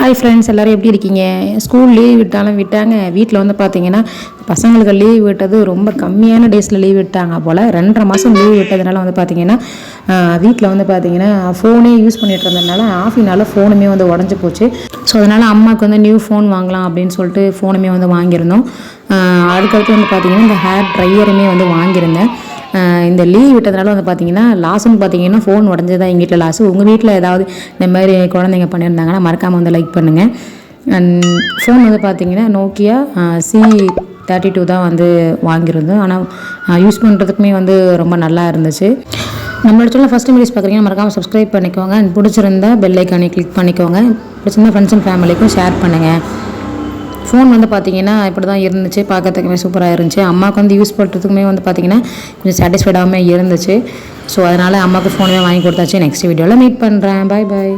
Hi friends எல்லோரும் எப்படி இருக்கீங்க? ஸ்கூல் லீவ் விட்டாலும் விட்டாங்க. வீட்டில் வந்து பார்த்தீங்கன்னா பசங்களுக்கு லீவ் விட்டது ரொம்ப கம்மியான டேஸில் லீவ் விட்டாங்க போல். ரெண்டரை மாதம் லீவ் விட்டதுனால வந்து பார்த்தீங்கன்னா வீட்டில் வந்து பார்த்தீங்கன்னா ஃபோனே யூஸ் பண்ணிட்டு இருந்ததுனால ஆஃபினால ஃபோனுமே வந்து உடஞ்சி போச்சு. ஸோ அதனால் அம்மாவுக்கு வந்து நியூ ஃபோன் வாங்கலாம் அப்படின்னு சொல்லிட்டு ஃபோனுமே வந்து வாங்கியிருந்தோம். அதுக்கடுத்து வந்து பார்த்தீங்கன்னா இந்த ஹேர் ட்ரையருமே வந்து வாங்கியிருந்தேன். இந்த லீவ் விட்டதுனால வந்து பார்த்தீங்கன்னா லாஸ்ட்னு பார்த்தீங்கன்னா ஃபோன் உடஞ்சி தான் எங்கள் வீட்டில் லாஸ் உங்கள் வீட்டில் ஏதாவது இந்த மாதிரி குழந்தைங்க பண்ணியிருந்தாங்கன்னா மறக்காமல் வந்து லைக் பண்ணுங்கள் அண்ட் ஃபோன் வந்து பார்த்தீங்கன்னா நோக்கியா சி தேர்ட்டி டூ தான் வந்து வாங்கியிருந்தோம். ஆனால் யூஸ் பண்ணுறதுக்குமே வந்து ரொம்ப நல்லா இருந்துச்சு. நம்மளோட சேனல் ஃபஸ்ட் வீடியோஸ் பார்க்குறீங்கன்னா மறக்காமல் சப்ஸ்கிரைப் பண்ணிக்கோங்க. அண்ட் பிடிச்சிருந்தா பெல் ஐக்கானே கிளிக் பண்ணிக்கோங்க. பிடிச்சிருந்தா ஃப்ரெண்ட்ஸ் அண்ட் ஃபேமிலிக்கும் ஷேர் பண்ணுங்கள் ஃபோன் வந்து பார்த்தீங்கன்னா இப்படி தான் இருந்துச்சு பார்க்கறதுக்குமே சூப்பராக இருந்துச்சு. அம்மாவுக்கு வந்து யூஸ் பண்ணுறதுக்குமே வந்து பார்த்தீங்கன்னா கொஞ்சம் சாட்டிஸ்ஃபைடாகவும் இருந்துச்சு. ஸோ அதனால் அம்மாவுக்கு ஃபோனுமே வாங்கி கொடுத்தாச்சு. நெக்ஸ்ட் வீடியோவில் மீட் பண்ணுறேன் பாய் பாய்